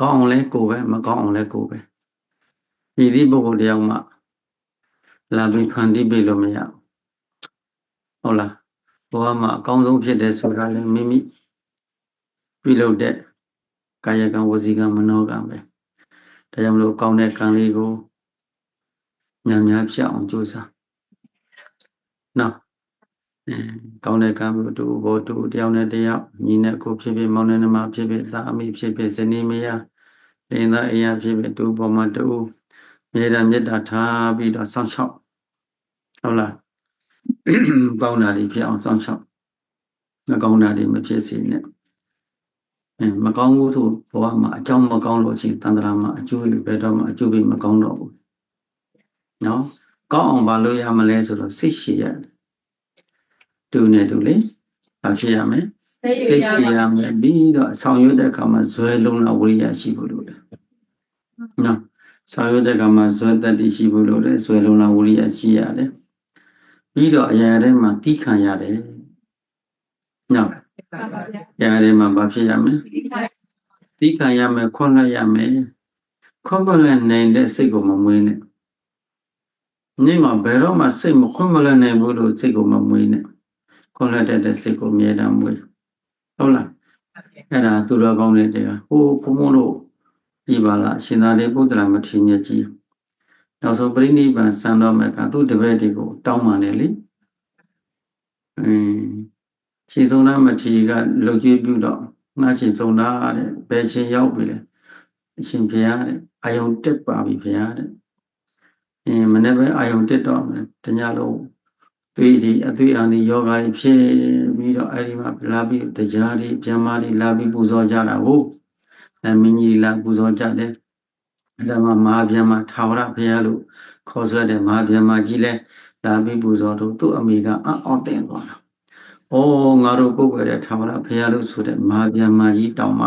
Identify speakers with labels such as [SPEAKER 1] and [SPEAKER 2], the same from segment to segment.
[SPEAKER 1] ကောင်းအောင်လဲကိုယ်ပဲမကောင်းအောင်လဲကိုယ်ပဲဒီဒီပုဂ္ဂိုလ်တယောက်မှလာပြီးဖန်တီးပေးလို့မရဘူးဟုတ်လားဘဝမှာအကောင်းဆုံးဖြစ်တယ်ဆိုတာလဲမိမိပြုလုပ်တဲ့ကာယကံဝစီကံမနောကံပဲဒါကြောင့်မလို့ကောင်းတဲ့ကံလေးကိုများများဖြစ်အောင်ကြိုးစားနော်အဲ ကောင်းတဲ့ကံမျိုးတူဘောတူတယောက်နဲ့တယောက်ညီနဲ့ကိုဖြစ်ဖြစ်မောင်နဲ့နှမဖြစ်ဖြစ်သားအမိဖြစ်ဖြစ်ဇနီးမယားလင်သားအိယာဖြစ်ဖြစ်တူပေါ်မှာတူမြေတာမေတ္တာထားပြီးတော့စောင့်ရှောက်ဟုတ်လားကောင်းတာတွေဖြစ်အောင်စောင့်ရှောက်မကောင်းတာတွေမဖြစ်စေနဲ့အဲမကောင်းဘူးဆိုဘဝမှာအကြောင်းမကောင်းလို့ရှိရင်တန်ត្រာမှာအကျိုးတွေဘယ်တော့မှအကျိုးပြီးမကောင်းတော့ဘူးနော်ကောင်းအောင်ဘာလို့ရမလဲဆိုတော့စိတ်ရှိရတယ် တူနေတူလေဘာဖြစ်ရမလဲ
[SPEAKER 2] စိတ်
[SPEAKER 1] စိတ်
[SPEAKER 2] ရ
[SPEAKER 1] ရှိရမယ်ပြီးတော့ဆောင်ရွက်တဲ့အခါမှာဇွဲလုံးလာဝိရိယရှိဖို့လိုတယ်နော်ဆောင်ရွက်တဲ့အခါမှာဇွဲတတ္တိရှိဖို့လိုတယ်ဇွဲလုံးလာဝိရိယရှိရတယ်ပြီးတော့အရာထဲမှာတိခံရတယ်နော်
[SPEAKER 2] ပါပါဗျာ
[SPEAKER 1] အရာထဲမှာဘာဖြစ်ရမလဲ
[SPEAKER 2] ဒီခါ
[SPEAKER 1] တိခံရမယ်ခွန်လှရမယ်ခွန်ပလည်းနိုင်တဲ့စိတ်ကိုမမွေးနဲ့နေ့မှာဘယ်တော့မှစိတ်မခွန်ပလည်းနိုင်ဘူးလို့စိတ်ကိုမမွေးနဲ့ ခွန်လှတတ်တဲ့စိတ်ကိုအမြဲတမ်းမွေးဟုတ်လားအဲ့ဒါသူတော်ကောင်းတဲ့တရားဟိုဘုံဘုံတို့ဒီပါလားအရှင်သာရိပုတ္တရာမထေရမြတ်ကြီးနောက်ဆုံးပြိဋိဘံစံတော်မဲ့ကသူ့တပည့်တွေကိုတောင်းပန်တယ်လေအင်းခြေဆုံးသားမထေရကလှုပ်ကြွေးပြုတော့ငါခြေဆုံးသားတဲ့ဘယ်ချိန်ရောက်ပြီလဲအရှင်ဘုရားတဲ့အာယုံတက်ပါပြီဘုရားတဲ့အင်းမနေ့ပဲအာယုံတက်တော့မယ်တညလုံး သွေးဒီအသွေးအာဒီယောဂါကြီးဖြစ်ပြီးတော့အဲ့ဒီမှာလာပြီးတရားဒီဗျမဒီလာပြီးပူဇော်ကြတာဟုတ်အဲမင်းကြီးလာပူဇော်ကြတယ်အဲ့ဒါမှမဟာဗျမထာဝရဘုရားလို့ခေါ်ဆွဲတဲ့မဟာဗျမကြီးလဲလာပြီးပူဇော်တော့သူ့အမိကအံ့အော်တင်သွားတာ။ဩငါတို့ကိုယ်ွယ်တဲ့ထာဝရဘုရားလို့ဆိုတဲ့မဟာဗျမကြီးတောင်းမှ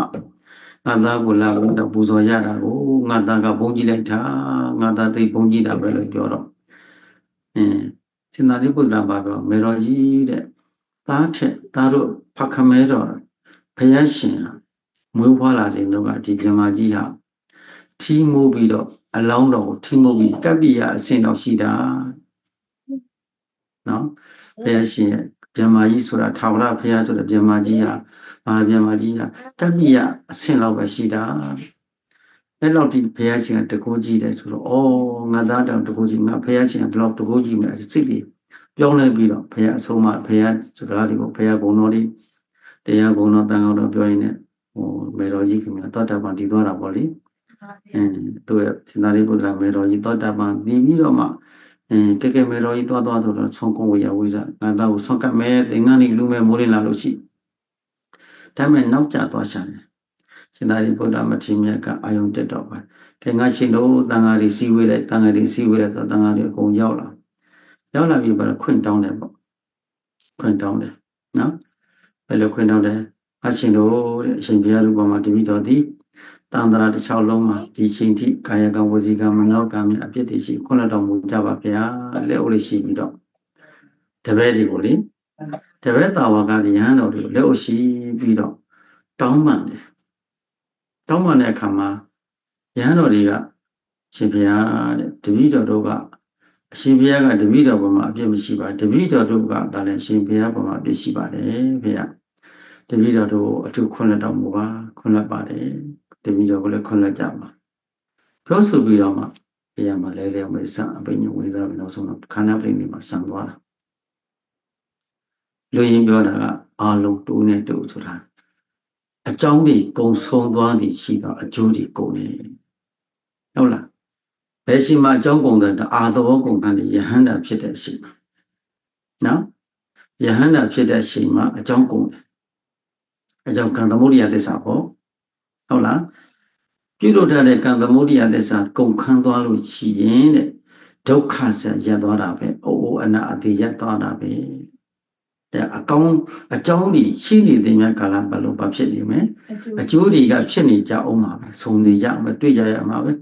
[SPEAKER 1] ငါသားကိုလာပြီးတော့ပူဇော်ရတာကိုငါသားကဘုန်းကြီးလိုက်တာငါသားသိဘုန်းကြီးတာပဲလို့ပြောတော့အင်း ရှင်သာရိပုတ္တရာဘာပြောမေတော်ကြီးတဲ့သားထက်သားတို့ဖခမဲတော်ဘုရားရှင်ဟာမွေးဖွားလာစဉ်တော့ကဒီဗြဟ္မာကြီးဟာထီးမိုးပြီးတော့အလောင်းတော်ကိုထီးမိုးပြီးတပ်ပိယအဆင့်တော်ရှိတာနော်ဘုရားရှင်ရဲ့ဗြဟ္မာကြီးဆိုတာထာဝရဘုရားဆိုတဲ့ဗြဟ္မာကြီးဟာမဟာဗြဟ္မာကြီးဟာတပ်ပိယအဆင့်လောက်ပဲရှိတာ အဲ့လောက်ဒီဘုရားရှင်ကတကူကြီးတယ်ဆိုတော့ဩငါသားတောင်တကူကြီးငါဘုရားရှင်ကဘလောက်တကူကြီးမယ်စိတ်တွေပြောင်းလဲပြီးတော့ဘုရားအဆုံးအမဘုရားစကားတွေကိုဘုရားဂုဏ်တော်တွေတရားဂုဏ်တော်တန်ခါတော်ပြောရင်းနဲ့ဟိုမေတော်ကြီးခင်ဗျာတောတာပန်တည်သွားတာပေါ့လေအင်းသူရဲ့စင်္သာရိပုတ္တရာမေတော်ကြီးတောတာပန်တည်ပြီးတော့မှအင်းကဲကဲမေတော်ကြီးသွားသွားဆိုတော့ဆုံးကုန်းဝေယဝိဇ္ဇငါသားကိုဆုံးကတ်မယ်သင်္ကန်းကြီးလူမဲ့မိုးလင်းလာလို့ရှိဒါပေမဲ့နောက်ကျသွားရှာတယ် ရှင်သာရိပုတ္တရာမထေရမြတ်ကအာယုံတက်တော့ပါကဲငါရှင်တို့တန်ဃာတွေစီဝေးလိုက်တန်ဃာတွေစီဝေးလိုက်ဆိုတန်ဃာတွေအကုန်ရောက်လာရောက်လာပြီပါတော့ခွင့်တောင်းတယ်ပေါ့ခွင့်တောင်းတယ်နော်ဘယ်လိုခွင့်တောင်းတယ်အရှင်တို့တဲ့အရှင်ဘုရားလူပေါ်မှာတပိတော်သည်တန်တရာတစ်ချောင်းလုံးမှာဒီချိန်ထိကာယကံဝစီကံမနောကံမြအပြစ်တွေရှိခွင့်တော်မူကြပါဗျာလက်ဥလေးရှိပြီးတော့တပည့်တွေကိုလေတပည့်တာဝကရဟန်းတော်တွေကိုလက်ဥရှိပြီးတော့တောင်းပန်တယ် တောင်းပန်တဲ့အခါမှာရဟန်းတော်တွေကရှင်ဘုရားတဲ့တပိတော်တို့ကအရှင်ဘုရားကတပိတော်ပေါ်မှာအပြစ်မရှိပါတပိတော်တို့ကဒါလည်းရှင်ဘုရားပေါ်မှာအပြစ်ရှိပါတယ်ဘုရားတပိတော်တို့အထုခွင့်လက်တော်မူပါခွင့်လက်ပါတယ်တပိတော်ကိုလည်းခွင့်လက်ကြပါပြောဆိုပြီးတော့မှဘုရားမှာလဲလဲမေဆံအပိညဝင်စားပြီးနောက်ဆုံးတော့ခန္ဓာပရိနိဗ္ဗာန်ဆံသွားတာလူရင်းပြောတာကအာလုံးတူနဲ့တူဆိုတာ အကြောင်းတွေကုံဆုံးသွားသည်ရှိတော့အကျိုးတွေကုန်တယ်ဟုတ်လားဘယ်ရှိမှအကြောင်းကုန်တဲ့အာသဘောကုန်တဲ့ယဟန္တာဖြစ်တဲ့အရှိမှာနော်ယဟန္တာဖြစ်တဲ့အရှိမှာအကြောင်းကုန်တယ်အကြောင်းကံသမုဒိယသစ္စာပေါ့ဟုတ်လားပြုလုပ်ထားတဲ့ကံသမုဒိယသစ္စာကုန်ခန်းသွားလို့ရှိရင်တဲ့ဒုက္ခဆက်ရပ်သွားတာပဲအိုးအိုးအနာအတိရပ်သွားတာပဲ တဲ့အကောင်အကြောင်းကြီးရှိနေတဲ့မြတ်ကာလဘယ်လိုပါဖြစ်နေမလဲအကျိုးတွေကဖြစ်နေကြအောင်ပါပဲဆုံနေကြအောင်ပဲတွေ့ကြရမှာပဲ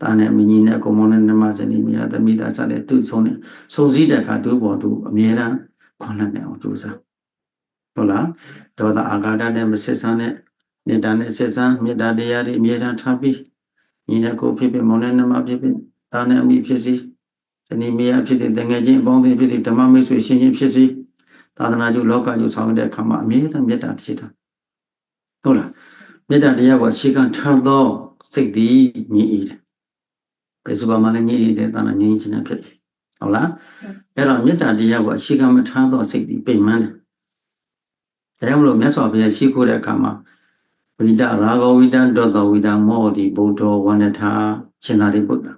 [SPEAKER 1] တာနဲ့မင်းကြီးနဲ့ကိုမောင်နဲ့နမဇနီးမယားသမီးသားစတဲ့သူဆုံနေဆုံစည်းတဲ့အခါတို့ပေါ်တို့အမြဲတမ်းခွန်လက်နေအောင်ကြိုးစားဟုတ်လားဒေါသအာဃာတနဲ့မဆက်ဆံနဲ့မေတ္တာနဲ့ဆက်ဆံမေတ္တာတရားတွေအမြဲတမ်းထားပြီးညီနဲ့ကိုဖြစ်ဖြစ်မောင်နဲ့နှမဖြစ်ဖြစ်ဒါနဲ့အမိဖြစ်စီဇနီးမယားဖြစ်တဲ့တငယ်ချင်းအပေါင်းအသင်းဖြစ်တဲ့ဓမ္မမိတ်ဆွေရှင်ချင်းဖြစ်စီ သာသနာ့ကျိုးလောကကျိုးဆောင်ရတဲ့အခါမှာအမြဲတမ်းမေတ္တာရှိတာဟုတ်လားမေတ္တာတရားကိုရှေ့ကထားသောစိတ်သည်ညီဤတယ်ဘယ်ဆိုပါမှလည်းညီဤတယ်သာနာညီချင်းချင်းဖြစ်တယ်ဟုတ်လားအဲ့တော့မေတ္တာတရားကိုရှေ့ကမထားသောစိတ်သည်ပိန်မှန်းတယ်ဒါကြောင့်မလို့မြတ်စွာဘုရားရှိခိုးတဲ့အခါမှာဝိတရာဂဝိတတောတဝိတမောတိဗုဒ္ဓဝန္တထာရှင်သာရိပုတ္တရာ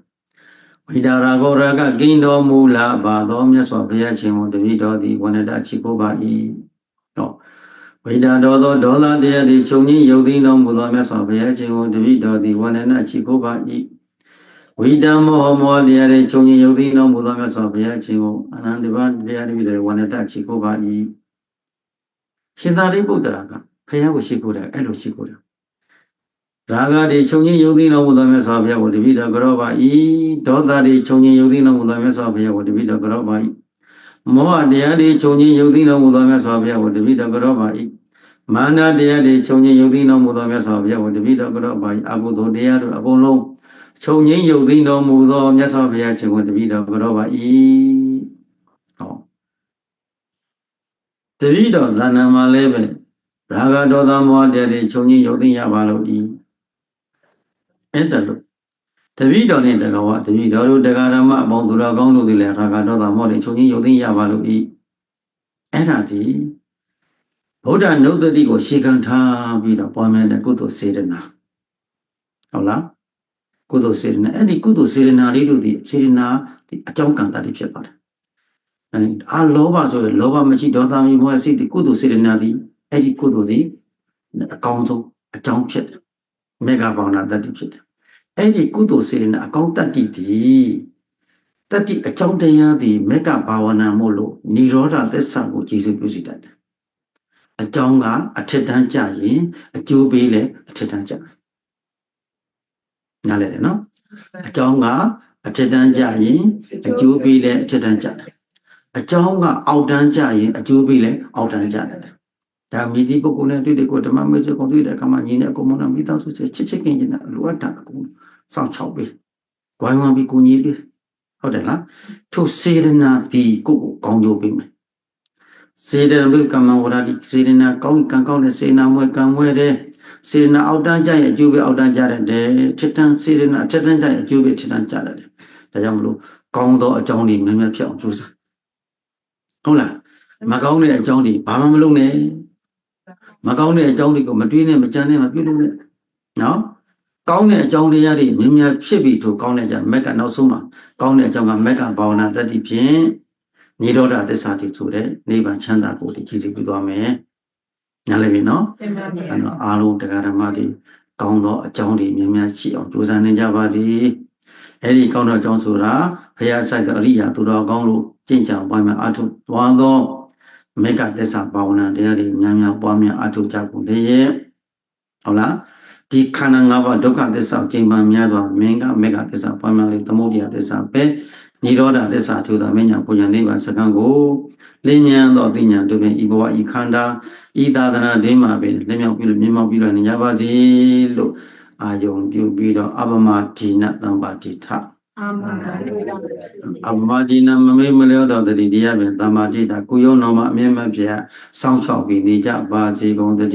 [SPEAKER 1] ဝိတရာဂောရကကိန္တော်မူလာပါသောမြတ်စွာဘုရားရှင်ကိုတပိတော်သည်ဝန္တတရှိခိုးပါ၏ဟောဝိတတော်သောဒေါသတရားသည်ချုပ်ငင်းယုတ်သိမ်းတော်မူသောမြတ်စွာဘုရားရှင်ကိုတပိတော်သည်ဝန္တတရှိခိုးပါ၏ဝိတမောမောတရားသည်ချုပ်ငင်းယုတ်သိမ်းတော်မူသောမြတ်စွာဘုရားရှင်ကိုအနန္တပါတရားသည်ဝန္တတရှိခိုးပါ၏ရှင်သာရိပုတ္တရာကဘုရားကိုရှိခိုးတယ်အဲ့လိုရှိခိုးတယ် ရာဂတွေခြုံငင်းယုံသိတော်မူသောမြတ်စွာဘုရားကိုတပိတော်ကြောပါ၏ဒေါသတွေခြုံငင်းယုံသိတော်မူသောမြတ်စွာဘုရားကိုတပိတော်ကြောပါ၏မောဟတရားတွေခြုံငင်းယုံသိတော်မူသောမြတ်စွာဘုရားကိုတပိတော်ကြောပါ၏မာနတရားတွေခြုံငင်းယုံသိတော်မူသောမြတ်စွာဘုရားကိုတပိတော်ကြောပါ၏အကုသိုလ်တရားတို့အကုန်လုံးခြုံငင်းယုံသိတော်မူသောမြတ်စွာဘုရားခြင်းကိုတပိတော်ကြောပါ၏ဟောတပိတော်သဏ္ဍာန်မှာလည်းပဲရာဂဒေါသမောဟတရားတွေခြုံငင်းယုံသိရပါလို့၏ အဲ့ဒါလို့တပိတော်နဲ့တကဝတပိတော်တို့တရားဓမ္မအပေါင်းသူတော်ကောင်းတို့သည်လည်းရာဂဒေါသမောဟတွေခြုံငင်းယုံသိရပါလို့၏အဲ့ဒါဒီဗုဒ္ဓနုဒတိကိုရှေခံထားပြီးတော့ပွားများတဲ့ကုသိုလ်စေတနာဟုတ်လားကုသိုလ်စေတနာအဲ့ဒီကုသိုလ်စေတနာလေးတို့ဒီစေတနာဒီအကြောင်းကံတတ်ဖြစ်ပါတယ်အဲအာလောဘဆိုရင်လောဘမရှိဒေါသမရှိမောဟစိတ်ဒီကုသိုလ်စေတနာဒီအဲ့ဒီကုသိုလ်ဒီအကောင်းဆုံးအကြောင်းဖြစ်တယ်မေဃဘာဝနာတတ္တိဖြစ်တယ် အဲ့ဒီကုသိုလ်စေတနာအကောင်းတတ္တိဒီတတ္တိအကြောင်းတရားဒီမေဃဘာဝနာမို့လို့និရောဓသစ္စာကိုကြည်စုပြုစီတတ်တယ်အကြောင်းကအထက်တန်းကြရင်အကျိုးပေးလဲအထက်တန်းကြနားလည်တယ်နော်အကြောင်းကအထက်တန်းကြရင်အကျိုးပေးလဲအထက်တန်းကြတယ်အကြောင်းကအောက်တန်းကြရင်အကျိုးပေးလဲအောက်တန်းကြတယ် ဒါမိဒီပုဂ္ဂိုလ်နဲ့တွေ့တဲ့ကိုဓမ္မမေချေကိုတွေ့တဲ့အခါမှာညီနဲ့အကုန်လုံးမိသားစုချစ်ချစ်ခင်ခြင်းနဲ့လိုအပ်တာအကုန်စောင့်ချောက်ပေးဝိုင်းဝန်းပြီးကိုကြီးပေးဟုတ်တယ်လားထိုစေရနာဒီကိုကိုကောင်းကျိုးပေးမယ်စေတနာဘုကမ္မဝရတိစေတနာကောင်းကံကောင်းတဲ့စေနာမွဲကံမွဲတဲ့စေတနာအောက်တန်းကြရဲ့အကျိုးပဲအောက်တန်းကြတဲ့ထစ်တန်းစေတနာထစ်တန်းကြရဲ့အကျိုးပဲထစ်တန်းကြတယ်ဒါကြောင့်မလို့ကောင်းသောအကြောင်းတွေများများဖြစ်အောင်ကြိုးစားဟုတ်လားမကောင်းတဲ့အကြောင်းတွေဘာမှမလုပ်နဲ့ မကောင်းတဲ့အကြောင်းတွေကိုမတွေးနဲ့မကြမ်းနဲ့မပြုလုပ်နဲ့နော်ကောင်းတဲ့အကြောင်းတရားတွေမြင်များဖြစ်ပြီးထိုကောင်းတဲ့အကြောင်းမက်ကနောက်ဆုံးမှာကောင်းတဲ့အကြောင်းကမက်ကဘာဝနာတတ္တိဖြင့်နိရောဓသစ္စာတိဆိုတဲ့နိဗ္ဗာန်ချမ်းသာကိုတည်ကြည်ပြုသွားမယ်။ညာလည်းပြီနော်။အဲ့တော့အားလုံးတရားဓမ္မတွေကောင်းသောအကြောင်းတွေမြင်များရှိအောင်ကြိုးစားနေကြပါသည်။အဲ့ဒီကောင်းသောအကြောင်းဆိုတာဘုရားဆိုင်သောအရိယာသူတော်ကောင်းလို့ကျင့်ကြံပွားများအထုသွားသော မေကသစ္စာဘာဝနာတရားတွေများများပွားများအထုကြကုန်လေရဲ့။ဟုတ်လား။ဒီခန္ဓာ၅ပါးဒုက္ခသစ္စာကျင့်ပန်းများစွာမင်းကမေကသစ္စာပွားများလေသမုဒိယသစ္စာပဲနိရောဓသစ္စာထူသောမညာပူညာနိဗ္ဗာန်စကံကိုလင်းမြန်သောသိညာတို့ဖြင့်ဤဘဝဤခန္ဓာဤသာသနာဒိမှာပင်လင်းမြောက်ပြီးလို့မြင်မောက်ပြီးတော့နေကြပါစေလို့အာယုံပြုပြီးတော့အပမဒီနတံပါတိထ
[SPEAKER 2] အာမင်
[SPEAKER 1] အပမဒီနမမေမလျောတော်တတိတရားဖြင့်တမ္မာတိတာကုယောနောမအမြဲမပြတ်စောင့်ရှောက်ပြီးနေကြပါစေကုန်တည်း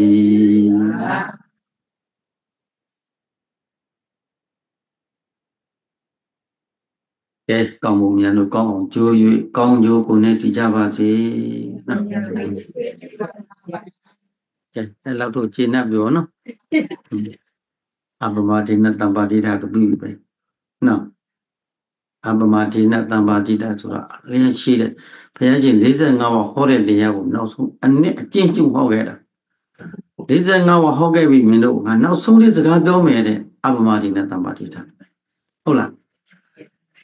[SPEAKER 1] ကဲကောင်းမှုများလို့ကောင်းအောင်ကြိုး၍ကောင်းကျိုးကိုနဲ့တည်ကြပါစေနော်ကဲအဲ့လောက်တော့ကျေနပ်ပြီဗောနော်အပမဒီနတံပါတိတာတပြီပဲနော် အပမဒီနတံပါတိတာဆိုတာအရင်ရှိတဲ့ဘုရားရှင်45ဝဟောတဲ့တရားကိုနောက်ဆုံးအနည်းအကျဉ်းချုပ်ဟောခဲ့တာ45ဝဟောခဲ့ပြီမင်းတို့ငါနောက်ဆုံးလေးစကားပြောမယ်တဲ့အပမဒီနတံပါတိတာဟုတ်လား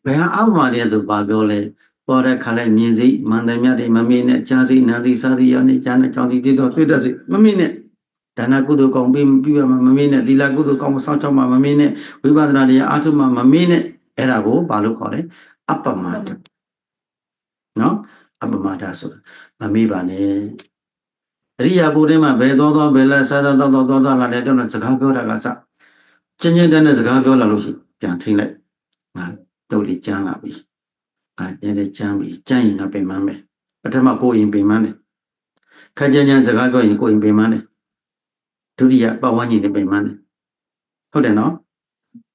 [SPEAKER 1] ဘယ်ဟာအပမဒီနဆိုဘာပြောလဲပေါ်တဲ့ခါလိုက်မြင်စိမန္တမြတ်တွေမမေ့နဲ့ကြားစိနာစိစားစိရောနေကြားနဲ့ကြောင်းစီတည်တော့တွေ့တတ်စိမမေ့နဲ့ဒါနကုသိုလ်ကောင်းပြီးပြီးရမှာမမေ့နဲ့သီလကုသိုလ်ကောင်းစောင့်ချောက်မှာမမေ့နဲ့ဝိပဿနာတရားအားထုတ်မှာမမေ့နဲ့ အဲ့ဒါကိုဘာလို့ခေါ်လဲအပမတနော်အပမတဆိုတာမမေ့ပါနဲ့အရိယာဘုထဲမှာဘယ်သွားသွားဘယ်လာစားစားတော့တော့သွားသွားလာတယ်တော့စကားပြောတာကစချင်းချင်းတန်းတဲ့စကားပြောလာလို့ရှိပြန်ထိန်လိုက်ငါတို့လေးကြမ်းလာပြီငါကျင်းတဲ့ကြမ်းပြီကြမ်းရင်ငါပင်မမယ်ပထမကိုရင်ပင်မတယ်ခက်ကြမ်းကြမ်းစကားပြောရင်ကိုရင်ပင်မတယ်ဒုတိယပတ်ဝန်းကျင်နဲ့ပင်မတယ်ဟုတ်တယ်နော်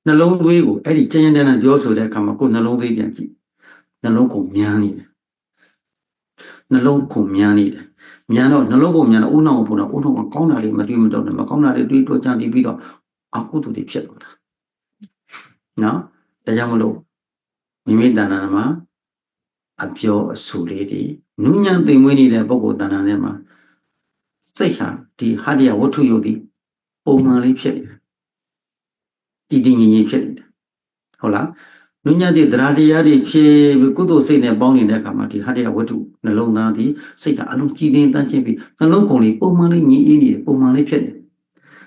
[SPEAKER 1] နှလုံးသွေးကိုအဲ့ဒီကျင်းကျင်းတန်းတန်းပြောဆိုတဲ့အခါမှာကိုယ်နှလုံးသွေးပြန်ကြည့်နှလုံးကိုမြန်းနေတယ်နှလုံးကိုမြန်းနေတယ်မြန်တော့နှလုံးကိုမြန်တော့ဥနှောင်းကိုပုံတော့ဥနှောင်းကကောင်းတာလေးမတွေးမတော့နဲ့မကောင်းတာလေးတွေးတော့ကြံတည်ပြီးတော့အကုသိုလ်တွေဖြစ်သွားတာနော်ဒါကြောင့်မလို့မိမိတဏ္ဍာမှာအပြောအဆူလေးတွေနုညံသိမ်မွေးနေတဲ့ပုဂ္ဂိုလ်တဏ္ဍာထဲမှာစိတ်ဟာဒီဟာရဝတ္ထုယုတ်ဒီပုံမှန်လေးဖြစ်နေ တယ်တည်တည်ငြိမ်ငြိမ်ဖြစ်နေတယ်ဟုတ်လားနုညံတဲ့တရားတရားတွေဖြည့်ပြီးကုသိုလ်စိတ်နဲ့ပေါင်းနေတဲ့အခါမှာဒီဟာရဝတ္ထုနှလုံးသားဒီစိတ်ကအလုံးကြည်တင်တန်းချင်းပြီးနှလုံးကုန်လေးပုံမှန်လေးညီအေးနေတယ်ပုံမှန်လေးဖြစ်နေ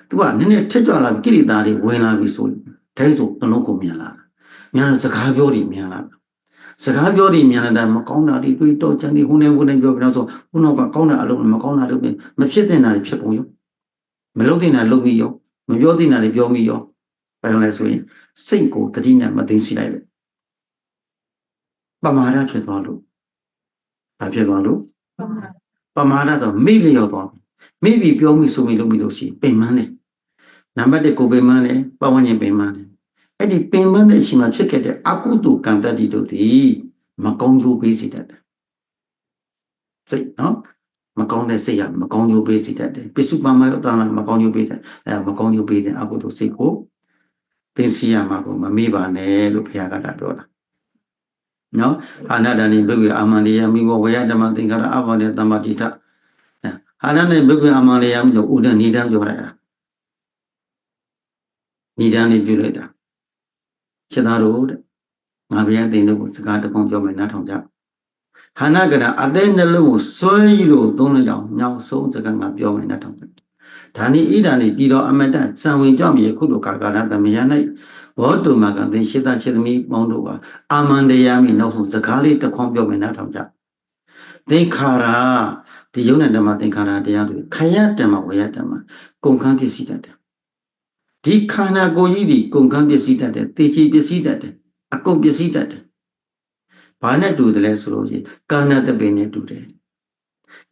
[SPEAKER 1] သူကနည်းနည်းထက်ကြွလာပြီးကိရိတာတွေဝင်လာပြီးဆိုဒိုင်းဆိုနှလုံးကုန်မြန်လာတာမြန်စကားပြောတွေမြန်လာတာစကားပြောတွေမြန်လာတာမကောင်းတာတွေတွေးတော့ချင်တယ်ဟိုနေဟိုနေပြောပြီးတော့ဆိုဟိုနောက်ကကောင်းတာအလုံးမကောင်းတာတွေမဖြစ်တဲ့နာတွေဖြစ်ကုန်ရောမလုပ်တဲ့နာလုပ်ပြီးရောမပြောတဲ့နာတွေပြောပြီးရော ဘာလို့လဲဆိုရင်စိတ်ကိုတတိနဲ့မသိသိလိုက်ပဲပမာဒဖြစ်သွားလို့ဘာဖြစ်သွားလို့ပမာဒတော့မိလျော်သွားမိပြီပြောမိဆိုမိလုပ်မိလို့ရှိပင်မန်းတယ်နံပါတ်1ကိုပင်မန်းတယ်ပဝန်းကျင်ပင်မန်းတယ်အဲ့ဒီပင်မန်းတဲ့အချိန်မှာဖြစ်ခဲ့တဲ့အကုသိုလ်ကံတတ္တိတို့သည်မကောင်းကျိုးပေးစေတတ်တယ်စိတ်နော်မကောင်းတဲ့စိတ်ရမကောင်းကျိုးပေးစေတတ်တယ်ပိစုပမယောတနာမကောင်းကျိုးပေးတယ်အဲမကောင်းကျိုးပေးတဲ့အကုသိုလ်စိတ်ကို သိစီရမှာကိုမမေ့ပါနဲ့လို့ဘုရားကတာပြောတာနော်အာနာဒာနိဘိက္ခေအာမန္တေယမိဘောဝေယဓမ္မသင်္ကာရအဘောတေတမ္ပတိထအာနာနိဘိက္ခေအာမန္တေယမိလို့ဥဒ္ဒနိဒံပြောလိုက်တာနိဒံနေပြုလိုက်တာချက်သားတို့တဲ့ငါဘုရားသင်တို့ကိုစကားတကုံပြောမယ်နားထောင်ကြဟာနာကရအသေးနှလုံးကိုစွဲယူလို့သုံးလို့ကြောင်းညောင်ဆုံးစကားငါပြောမယ်နားထောင်ကြ ဒါနိဣဒာနိပြည်တော်အမတစံဝင်ကြောင့်မြေခုလိုကာကရသမယ၌ဘောတုမကသင်ရှိသားရှိသမီးပေါင်းတို့ပါအာမန္တယာမိနောက်ဆုံးစကားလေးတစ်ခွန်းပြောမယ်နားထောင်ကြသင်္ခါရဒီယုံနဲ့ဓမ္မသင်္ခါရတရားတွေခယဓမ္မဝေယဓမ္မကုန်ခန်းပစ္စည်းတတ်တယ်ဒီခန္ဓာကိုယ်ကြီးဒီကုန်ခန်းပစ္စည်းတတ်တယ်တေချီပစ္စည်းတတ်တယ်အကုန်ပစ္စည်းတတ်တယ်ဘာနဲ့တူတယ်လဲဆိုလို့ရှိရင်ကာဏတပင်နဲ့တူတယ်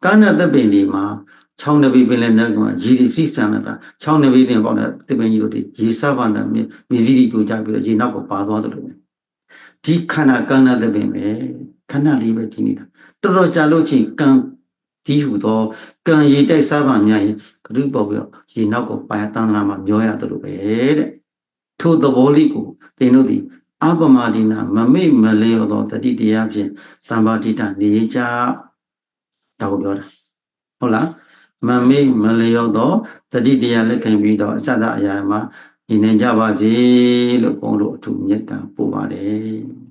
[SPEAKER 1] ကာဏတပင်ဒီမှာ 6နဗီပင်လည်းနောက်ကရည်ရည်စီးစံလာ6နဗီတင်ပေါ့နော်တပင်ကြီးတို့ဒီရေစပါနာမြေမြေစည်းတီတို့ကြပြီးတော့ရေနောက်ကိုပါသွားတယ်လို့ပဲဒီခန္ဓာကဏ္ဍတပင်ပဲခဏလေးပဲဒီနေတာတော်တော်ကြာလို့ချင်းကံဒီဟူသောကံရေတိုက်စားပါများရင်ဂရုပေါ်ပြီးတော့ရေနောက်ကိုပါတန္တနာမှာမျောရတယ်လို့ပဲတဲ့ထို့သဘောလေးကိုသင်တို့ဒီအပမဒိနာမမိတ်မလျော်သောတတိတရားဖြင့်သံပါတိတနေကြတောက်ပြောတာဟုတ်လား မမေ့မလျော့တော့တတိတရားလက်ခံပြီးတော့အစသအရာမှာနေနိုင်ကြပါစေလို့ဘုန်းတော်အထူးမေတ္တာပို့ပါတယ်